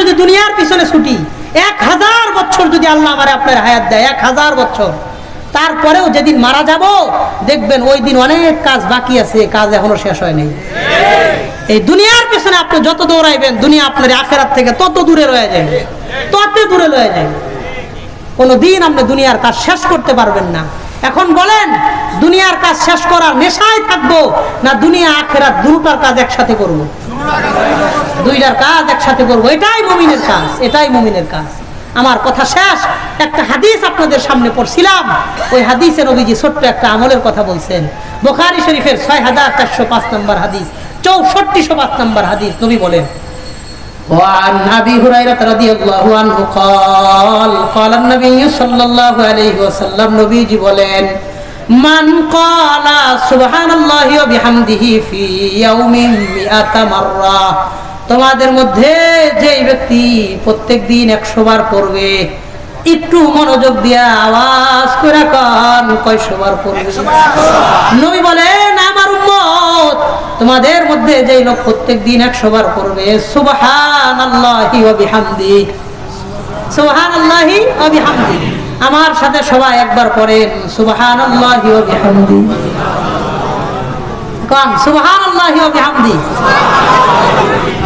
যদি দুনিয়ার পিছনে ছুটি, এক হাজার বছর যদি আল্লাহ আমারে আপনার হায়াত দেয়, এক হাজার বছর। তারপরেও যেদিন মারা যাব, দেখবেন ওই দিন অনেক কাজ বাকি আছে, কাজ এখনও শেষ হয় নাই। এই দুনিয়ার পেছনে আপনি যত দৌড়াইবেন, দুনিয়া আপনার আখেরাত থেকে তত দূরে রয়ে যাবে তত দূরে রয়ে যাবে কোনো দিন আপনি দুনিয়ার কাজ শেষ করতে পারবেন না। এখন বলেন, দুনিয়ার কাজ শেষ করার নেশায় থাকব, না দুনিয়া আখেরাত দুটার কাজ একসাথে করব। দুইটার কাজ একসাথে করব এটাই মুমিনের কাজ এটাই মুমিনের কাজ আমার কথা শেষ একটা হাদিস আপনাদের সামনে পড়ছিলাম ওই হাদিসে নবীজি ছোট্ট একটা আমলের কথা বলছেন বোখারি শরীফের ছয় হাজার চারশো পাঁচ নম্বর হাদিস চৌষট্টিশো পাঁচ নম্বর হাদিস নবী বলেন وعن ابي هريره رضي الله عنه قال قال النبي صلى الله عليه وسلم নবীজি বলেন মান قال سبحان الله وبحمده في يوم 100 مره তোমাদের মধ্যে যেই ব্যক্তি প্রত্যেক দিন একশো বার পড়বে একটু মনোযোগ দিয়া আওয়াজ করে কান কয়শো বার পড়বে নবী বলেন আমার উম্মত তোমাদের মধ্যে যেই লোক প্রত্যেক দিন একশো বার করবে সুবহান আল্লাহি বিহামদি সুবহান আল্লাহি বিহামদি আমার সাথে সবাই একবার পড়েন সুবহান আল্লাহি বিহামদি। কম সুবহান আল্লাহি বিহামদি।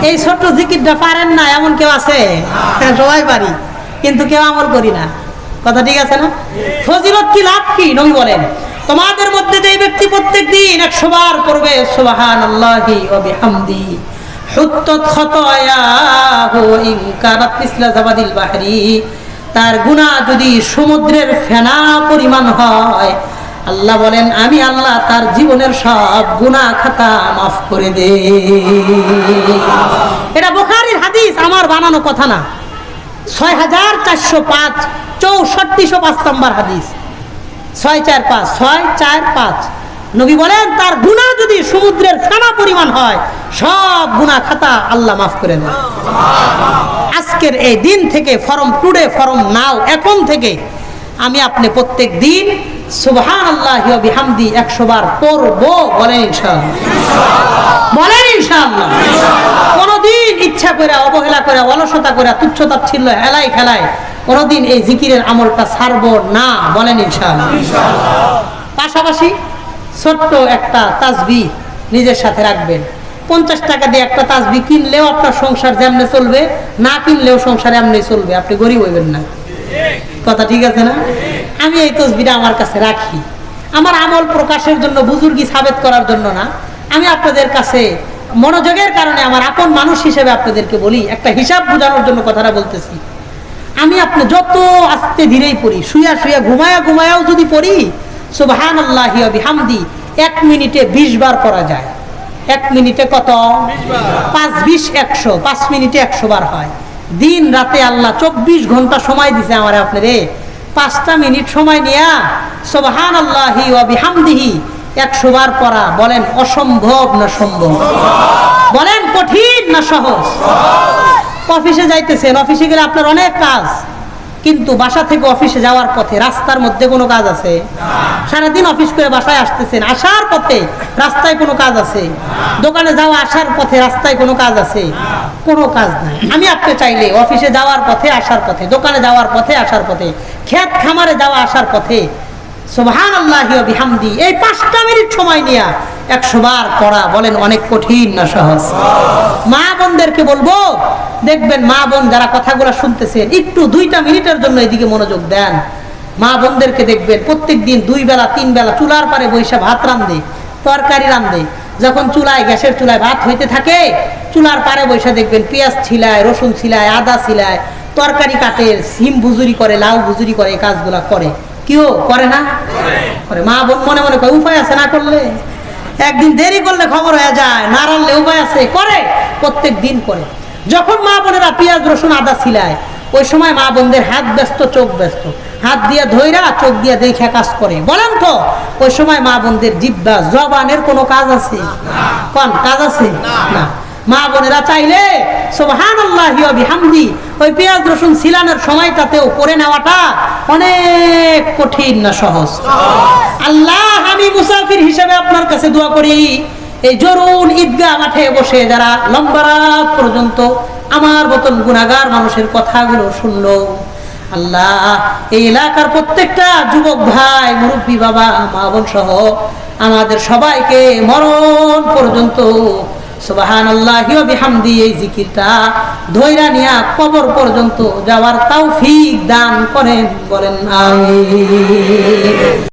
এই ছোট্ট জিকিরটা পারেন না এমন কেউ আছে? হ্যাঁ, সবাই পারি কিন্তু কেউ আমল করি না। কথা ঠিক আছে না? ফজিলত কি লাভ কি নবী বলেন? তোমাদের মধ্যে যে ব্যক্তি প্রত্যেক দিন একশো বার করবে সুবহান আল্লাহি বাহরি। তার গুনাহ যদি সমুদ্রের ফেনা পরিমাণ হয় আল্লাহ বলেন, আমি আল্লাহ তার জীবনের সব গুনাহ খাতা মাফ করে দে। এটা বুখারীর হাদিস, আমার বানানো কথা না। ছয় হাজার চারশো পাঁচ, চৌষট্টিশো পাঁচ নম্বর হাদিস। ছয় চার পাঁচ ছয় চার পাঁচ। নবী বলেন, তার গুণা যদি সমুদ্রের ফেনা পরিমাণ হয়, সব গুণা খাতা আল্লাহ মাফ করে দেন। আজকের এই দিন থেকে ফরম টুডে ফরম নাও এখন থেকে আমি আপনি প্রত্যেক দিন সুবহান আল্লাহ বিহামদি একশো বার পড়ব, বলেন ইনশাআল্লাহ। কোনদিন ইচ্ছা করে, অবহেলা করে, অলসতা করে খেলায় কোনদিন এই জিকিরের আমলটা ছাড়বো না, বলেন ইনশাআল্লাহ। পাশাপাশি ছোট্ট একটা তাজবি নিজের সাথে রাখবেন। পঞ্চাশ টাকা দিয়ে একটা তাজবি কিনলেও আপনার সংসার যেমনে চলবে, না কিনলেও সংসার এমনি চলবে, আপনি গরিব হইবেন না। কথা ঠিক আছে না? আমি এই তসবিটা আমার কাছে রাখি। আমার আমল প্রকাশের জন্য বুজুর্গি সাবেত করার জন্য না। আমি আপনাদের কাছে মনোযোগের কারণে আমার আপন মানুষ হিসেবে আপনাদেরকে বলি একটা হিসাব বোঝানোর জন্য কথাটা বলতেছি। আমি আপনি যত আস্তে ধীরেই পড়ি শুয়া শুয়া ঘুমায়া ঘুমায়াও যদি পড়ি সুবহান আল্লাহ বিহামদি এক মিনিটে বিশ বার করা যায়। এক মিনিটে কত? পাঁচ বিশ একশো পাঁচ মিনিটে একশো বার হয়। দিন রাতে আল্লাহ চব্বিশ ঘণ্টা সময় দিছে আমার আপনারে পাঁচটা মিনিট সময় নিয়া সোবহান আল্লাহি ও বিহামদিহি একশো বার পড়া। বলেন, অসম্ভব না সম্ভব? বলেন, কঠিন না সহজ? অফিসে যাইতেছেন, অফিসে গেলে আপনার অনেক কাজ। কিন্তু বাসা থেকে অফিসে যাওয়ার পথে রাস্তার মধ্যে কোনো কাজ আছে? সারাদিন অফিস করে বাসায় আসতেছেন, আসার পথে রাস্তায় কোনো কাজ আছে? দোকানে যাওয়া আসার পথে রাস্তায় কোনো কাজ আছে? কোনো কাজ নাই। আমি আপনি চাইলে অফিসে যাওয়ার পথে আসার পথে, দোকানে যাওয়ার পথে আসার পথে, ক্ষেত খামারে যাওয়া আসার পথে সোহান আল্লাহ এই পাঁচটা মিনিট সময় নিয়ে একশো বার পড়া বলেন অনেক কঠিন না সহজ। মা বোনদেরকে বলব, দেখবেন মা বোন যারা কথাগুলো শুনতেছেন একটু দুইটা মিনিটের জন্য এদিকে মনোযোগ দেন। মা বোনদেরকে দেখবেন প্রত্যেক দিন দুই বেলা, তিন বেলা চুলার পারে বৈশা ভাত রান্ধে তরকারি রান্ধে যখন চুলায়, গ্যাসের চুলায় ভাত হইতে থাকে, চুলার পারে বৈশা দেখবেন পেঁয়াজ ছিলায়, রসুন ছিলায়, আদা ছিলায়, তরকারি কাটে, সিম বুজুরি করে, লাউ বুজুরি করে, এই কাজগুলা করে। কেউ করে না? করে। মা বোন মনে মনে করে, উপায় আছে না করলে? একদিন দেরি করলে খবর হয়ে যায়, না রানলে উপায় আছে। করে প্রত্যেক দিন করে। যখন মা বোনেরা পেঁয়াজ, রসুন, আদা ছিলায় ওই সময় মা বোনদের হাত ব্যস্ত, চোখ ব্যস্ত। হাত দিয়ে ধৈরা চোখ দিয়ে দেখে কাজ করে। বলেন তো, ওই সময় মা বোনদের জিব্বা, জবানের কোনো কাজ আছে? কোন কাজ আছে? না। মা বোনেরা চাইলে সোহান ওই পেঁয়াজ, রসুন ছিলানোর সময়টাতেও করে নেওয়াটা অনেক কঠিন না সহজ। আল্লাহ, আমি মুসাফির হিসেবে আপনার কাছে দোয়া করি। এই জরুন ঈদগাহ মাঠে বসে যারা লম্বা রাত পর্যন্ত আমার মতন গুণাগার মানুষের কথাগুলো শুনলো। আল্লাহ, এই এলাকার প্রত্যেকটা যুবক ভাই, মুরব্বী বাবা, মা বোন সহ আমাদের সবাইকে মরণ পর্যন্ত আল্লাহ এই নিয়া কবর পর্যন্ত যাওয়ার তৌফিক দান করেন, বলেন